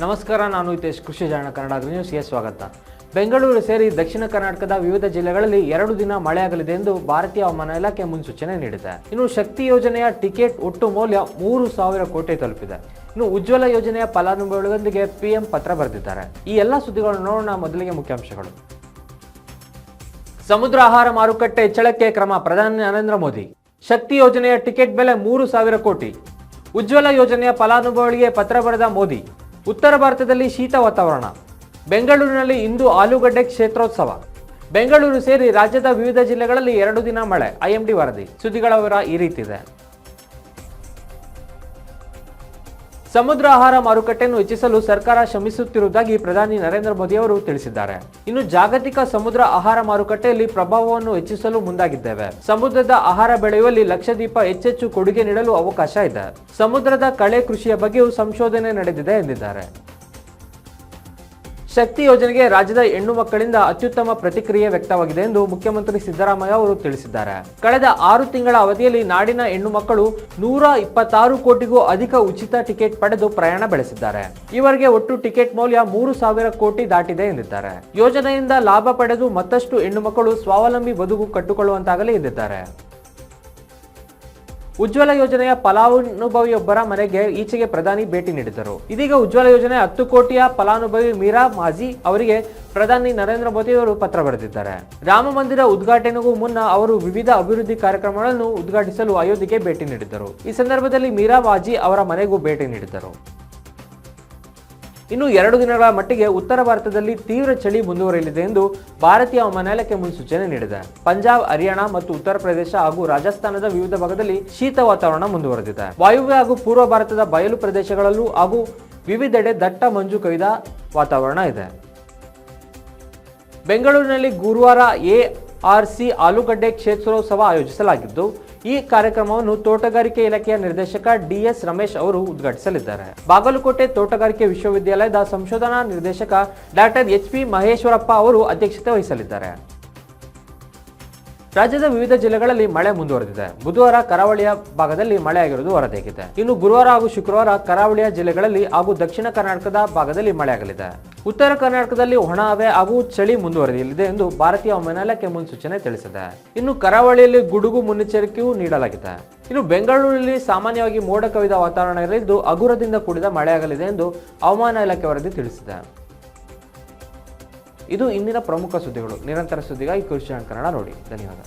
ನಮಸ್ಕಾರ, ನಾನು ಹಿತೇಶ್, ಕೃಷಿ ಜಾಣ, ಕನ್ನಡ ನ್ಯೂಸ್ಗೆ ಸ್ವಾಗತ. ಬೆಂಗಳೂರು ಸೇರಿ ದಕ್ಷಿಣ ಕರ್ನಾಟಕದ ವಿವಿಧ ಜಿಲ್ಲೆಗಳಲ್ಲಿ ಎರಡು ದಿನ ಮಳೆಯಾಗಲಿದೆ ಎಂದು ಭಾರತೀಯ ಹವಾಮಾನ ಇಲಾಖೆ ಮುನ್ಸೂಚನೆ ನೀಡಿದೆ. ಇನ್ನು ಶಕ್ತಿ ಯೋಜನೆಯ ಟಿಕೆಟ್ ಒಟ್ಟು ಮೌಲ್ಯ ಮೂರು ಸಾವಿರ ಕೋಟಿ ತಲುಪಿದೆ. ಇನ್ನು ಉಜ್ವಲ ಯೋಜನೆಯ ಫಲಾನುಭವಿಗಳೊಂದಿಗೆ ಪಿಎಂ ಪತ್ರ ಬರೆದಿದ್ದಾರೆ. ಈ ಎಲ್ಲ ಸುದ್ದಿಗಳನ್ನು ನೋಡೋಣ. ಮೊದಲಿಗೆ ಮುಖ್ಯಾಂಶಗಳು. ಸಮುದ್ರ ಆಹಾರ ಮಾರುಕಟ್ಟೆ ಹೆಚ್ಚಳಕ್ಕೆ ಕ್ರಮ ಪ್ರಧಾನಿ ನರೇಂದ್ರ ಮೋದಿ. ಶಕ್ತಿ ಯೋಜನೆಯ ಟಿಕೆಟ್ ಬೆಲೆ ಮೂರು ಸಾವಿರ ಕೋಟಿ. ಉಜ್ವಲ ಯೋಜನೆಯ ಫಲಾನುಭವಿಗಳಿಗೆ ಪತ್ರ ಬರೆದ ಮೋದಿ. ಉತ್ತರ ಭಾರತದಲ್ಲಿ ಶೀತ ವಾತಾವರಣ. ಬೆಂಗಳೂರಿನಲ್ಲಿ ಇಂದು ಆಲೂಗಡ್ಡೆ ಕ್ಷೇತ್ರೋತ್ಸವ. ಬೆಂಗಳೂರು ಸೇರಿ ರಾಜ್ಯದ ವಿವಿಧ ಜಿಲ್ಲೆಗಳಲ್ಲಿ ಎರಡು ದಿನ ಮಳೆ. ಐಎಂಡಿ ವರದಿ. ಸುದ್ದಿಗಳ ವಿವರ ಈ ರೀತಿ ಇದೆ. ಸಮುದ್ರ ಆಹಾರ ಮಾರುಕಟ್ಟೆಯನ್ನು ಹೆಚ್ಚಿಸಲು ಸರ್ಕಾರ ಶ್ರಮಿಸುತ್ತಿರುವುದಾಗಿ ಪ್ರಧಾನಿ ನರೇಂದ್ರ ಮೋದಿ ಅವರು ತಿಳಿಸಿದ್ದಾರೆ. ಇನ್ನು ಜಾಗತಿಕ ಸಮುದ್ರ ಆಹಾರ ಮಾರುಕಟ್ಟೆಯಲ್ಲಿ ಪ್ರಭಾವವನ್ನು ಹೆಚ್ಚಿಸಲು ಮುಂದಾಗಿದ್ದೇವೆ. ಸಮುದ್ರದ ಆಹಾರ ಬೆಳೆಯುವಲ್ಲಿ ಲಕ್ಷದೀಪ ಹೆಚ್ಚೆಚ್ಚು ಕೊಡುಗೆ ನೀಡಲು ಅವಕಾಶ ಇದೆ. ಸಮುದ್ರದ ಕಳೆ ಕೃಷಿಯ ಬಗ್ಗೆಯೂ ಸಂಶೋಧನೆ ನಡೆದಿದೆ ಎಂದಿದ್ದಾರೆ. ಶಕ್ತಿ ಯೋಜನೆಗೆ ರಾಜ್ಯದ ಹೆಣ್ಣು ಮಕ್ಕಳಿಂದ ಅತ್ಯುತ್ತಮ ಪ್ರತಿಕ್ರಿಯೆ ವ್ಯಕ್ತವಾಗಿದೆ ಎಂದು ಮುಖ್ಯಮಂತ್ರಿ ಸಿದ್ದರಾಮಯ್ಯ ಅವರು ತಿಳಿಸಿದ್ದಾರೆ. ಕಳೆದ ಆರು ತಿಂಗಳ ಅವಧಿಯಲ್ಲಿ ನಾಡಿನ ಹೆಣ್ಣು ಮಕ್ಕಳು ನೂರ ಇಪ್ಪತ್ತಾರು ಕೋಟಿಗೂ ಅಧಿಕ ಉಚಿತ ಟಿಕೆಟ್ ಪಡೆದು ಪ್ರಯಾಣ ಬೆಳೆಸಿದ್ದಾರೆ. ಇವರಿಗೆ ಒಟ್ಟು ಟಿಕೆಟ್ ಮೌಲ್ಯ ಮೂರು ಸಾವಿರ ಕೋಟಿ ದಾಟಿದೆ ಎಂದಿದ್ದಾರೆ. ಯೋಜನೆಯಿಂದ ಲಾಭ ಪಡೆದು ಮತ್ತಷ್ಟು ಹೆಣ್ಣು ಮಕ್ಕಳು ಸ್ವಾವಲಂಬಿ ಬದುಕು ಕಟ್ಟುಕೊಳ್ಳುವಂತಾಗಲಿ ಎಂದಿದ್ದಾರೆ. ಉಜ್ವಲ ಯೋಜನೆಯ ಫಲಾನುಭವಿಯೊಬ್ಬರ ಮನೆಗೆ ಈಚೆಗೆ ಪ್ರಧಾನಿ ಭೇಟಿ ನೀಡಿದರು ಇದೀಗ ಉಜ್ವಲ ಯೋಜನೆ ಹತ್ತು ಕೋಟಿಯ ಫಲಾನುಭವಿ ಮೀರಾ ಮಾಜಿ ಅವರಿಗೆ ಪ್ರಧಾನಿ ನರೇಂದ್ರ ಮೋದಿ ಅವರು ಪತ್ರ ಬರೆದಿದ್ದಾರೆ. ರಾಮ ಮಂದಿರ ಉದ್ಘಾಟನೆಗೂ ಮುನ್ನ ಅವರು ವಿವಿಧ ಅಭಿವೃದ್ಧಿ ಕಾರ್ಯಕ್ರಮಗಳನ್ನು ಉದ್ಘಾಟಿಸಲು ಅಯೋಧ್ಯೆಗೆ ಭೇಟಿ ನೀಡಿದ್ದರು. ಈ ಸಂದರ್ಭದಲ್ಲಿ ಮೀರಾ ಮಾಜಿ ಅವರ ಮನೆಗೂ ಭೇಟಿ ನೀಡಿದ್ದರು. ಇನ್ನು ಎರಡು ದಿನಗಳ ಮಟ್ಟಿಗೆ ಉತ್ತರ ಭಾರತದಲ್ಲಿ ತೀವ್ರ ಚಳಿ ಮುಂದುವರಿಯಲಿದೆ ಎಂದು ಭಾರತೀಯ ಹವಾಮಾನ ಇಲಾಖೆ ಮುನ್ಸೂಚನೆ ನೀಡಿದೆ. ಪಂಜಾಬ್, ಹರಿಯಾಣ ಮತ್ತು ಉತ್ತರ ಪ್ರದೇಶ ಹಾಗೂ ರಾಜಸ್ಥಾನದ ವಿವಿಧ ಭಾಗದಲ್ಲಿ ಶೀತ ವಾತಾವರಣ ಮುಂದುವರೆದಿದೆ. ವಾಯುವ್ಯ ಹಾಗೂ ಪೂರ್ವ ಭಾರತದ ಬಯಲು ಪ್ರದೇಶಗಳಲ್ಲೂ ಹಾಗೂ ವಿವಿಧೆಡೆ ದಟ್ಟ ಮಂಜು ಕವಿದ ವಾತಾವರಣ ಇದೆ. ಬೆಂಗಳೂರಿನಲ್ಲಿ ಗುರುವಾರ ಎಆರ್ಸಿ ಆಲೂಗಡ್ಡೆ ಕ್ಷೇತ್ರೋತ್ಸವ ಆಯೋಜಿಸಲಾಗಿದ್ದು, ಈ ಕಾರ್ಯಕ್ರಮವನ್ನು ತೋಟಗಾರಿಕೆ ಇಲಾಖೆಯ ನಿರ್ದೇಶಕ ಡಿಎಸ್ ರಮೇಶ್ ಅವರು ಉದ್ಘಾಟಿಸಲಿದ್ದಾರೆ. ಬಾಗಲಕೋಟೆ ತೋಟಗಾರಿಕೆ ವಿಶ್ವವಿದ್ಯಾಲಯದ ಸಂಶೋಧನಾ ನಿರ್ದೇಶಕ ಡಾಕ್ಟರ್ ಎಚ್ ಪಿ ಮಹೇಶ್ವರಪ್ಪ ಅವರು ಅಧ್ಯಕ್ಷತೆ ವಹಿಸಲಿದ್ದಾರೆ. ರಾಜ್ಯದ ವಿವಿಧ ಜಿಲ್ಲೆಗಳಲ್ಲಿ ಮಳೆ ಮುಂದುವರೆದಿದೆ. ಬುಧವಾರ ಕರಾವಳಿಯ ಭಾಗದಲ್ಲಿ ಮಳೆಯಾಗಿರುವುದು ವರದಿಯಾಗಿದೆ ಇನ್ನು ಗುರುವಾರ ಹಾಗೂ ಶುಕ್ರವಾರ ಕರಾವಳಿಯ ಜಿಲ್ಲೆಗಳಲ್ಲಿ ಹಾಗೂ ದಕ್ಷಿಣ ಕರ್ನಾಟಕದ ಭಾಗದಲ್ಲಿ ಮಳೆಯಾಗಲಿದೆ. ಉತ್ತರ ಕರ್ನಾಟಕದಲ್ಲಿ ಒಣ ಹವೆ ಹಾಗೂ ಚಳಿ ಮುಂದುವರೆಯಲಿದೆ ಎಂದು ಭಾರತೀಯ ಹವಾಮಾನ ಇಲಾಖೆ ಮುನ್ಸೂಚನೆ ತಿಳಿಸಿದೆ. ಇನ್ನು ಕರಾವಳಿಯಲ್ಲಿ ಗುಡುಗು ಮುನ್ನೆಚ್ಚರಿಕೆಯೂ ನೀಡಲಾಗಿದೆ. ಇನ್ನು ಬೆಂಗಳೂರಿನಲ್ಲಿ ಸಾಮಾನ್ಯವಾಗಿ ಮೋಡ ಕವಿದ ವಾತಾವರಣ ಇರಲಿದ್ದು, ಹಗುರದಿಂದ ಕೂಡಿದ ಮಳೆಯಾಗಲಿದೆ ಎಂದು ಹವಾಮಾನ ಇಲಾಖೆ ವರದಿ ತಿಳಿಸಿದೆ. ಇದು ಇಂದಿನ ಪ್ರಮುಖ ಸುದ್ದಿಗಳು. ನಿರಂತರ ಸುದ್ದಿಗಾಗಿ ಕೃಷಿ ಕನ್ನಡ ನೋಡಿ. ಧನ್ಯವಾದ.